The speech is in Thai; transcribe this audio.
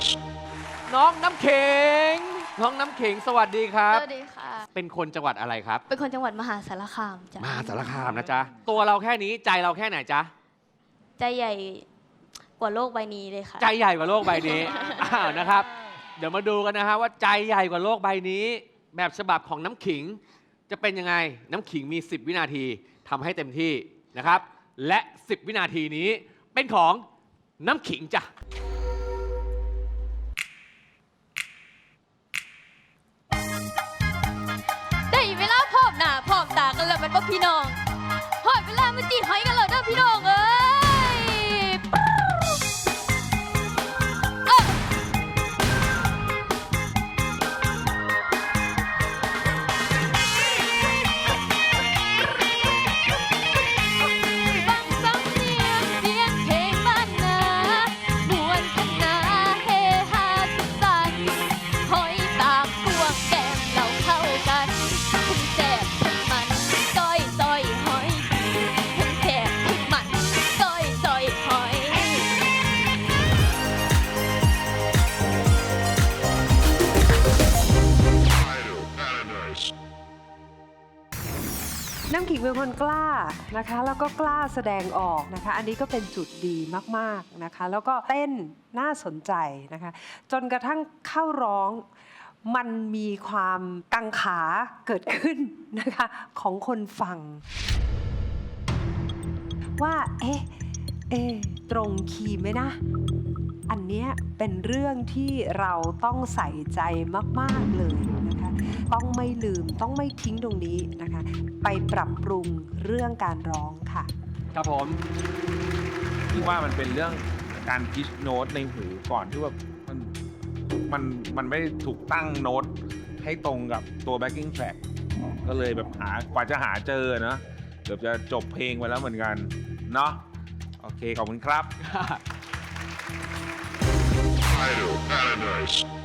Paradise. น้องน้ำเข็ง น้องน้ำเข็งสวัสดีครับ สวัสดีค่ะ เป็นคนจังหวัดอะไรครับ เป็นคนจังหวัดมหาสารคามจ้ะ มหาสารคามนะจ๊ะ ตัวเราแค่นี้ใจเราแค่ไหนจ๊ะ ใจใหญ่กว่าโลกใบนี้เลยค่ะ ใจใหญ่กว่าโลกใบนี้ อ้าวนะครับ เดี๋ยวมาดูกันนะฮะว่าใจใหญ่กว่าโลกใบนี้ แบบฉบับของน้ำขิง จะเป็นยังไง น้ำขิงมี 10 วินาทีทำให้เต็มที่นะครับ และ 10 วินาทีนี้เป็นของน้ำขิงจ้ะ อดเวล น้ำขิงเป็นคนกล้านะคะ แล้วก็กล้าแสดงออกนะคะ อันนี้ก็เป็นจุดดีมากๆนะคะ แล้วก็เต้นน่าสนใจนะคะ จนกระทั่งเข้าร้องมันมีความกังขาเกิดขึ้นนะคะของคนฟัง ว่า เอ๊ะเอ๊ตรงคีย์ไหมนะ อันเนี้ยเป็นเรื่องที่เราต้องใส่ใจมาก ๆ เลยนะคะ ต้องไม่ลืมต้องไม่ทิ้งตรงนี้นะคะ ไปปรับปรุงเรื่องการร้องค่ะ ครับผมที่ว่ามันเป็นเรื่องการพิชโน้ตในหูก่อนที่ว่ามันมันมันไม่ถูกตั้งโน้ตให้ตรงกับตัว backing track ก็เลยแบบหากว่าจะหาเจอเนอะเกือบจะจบเพลงไปแล้วเหมือนกัน เนาะโอเค ขอบคุณครับ Idol Paradise.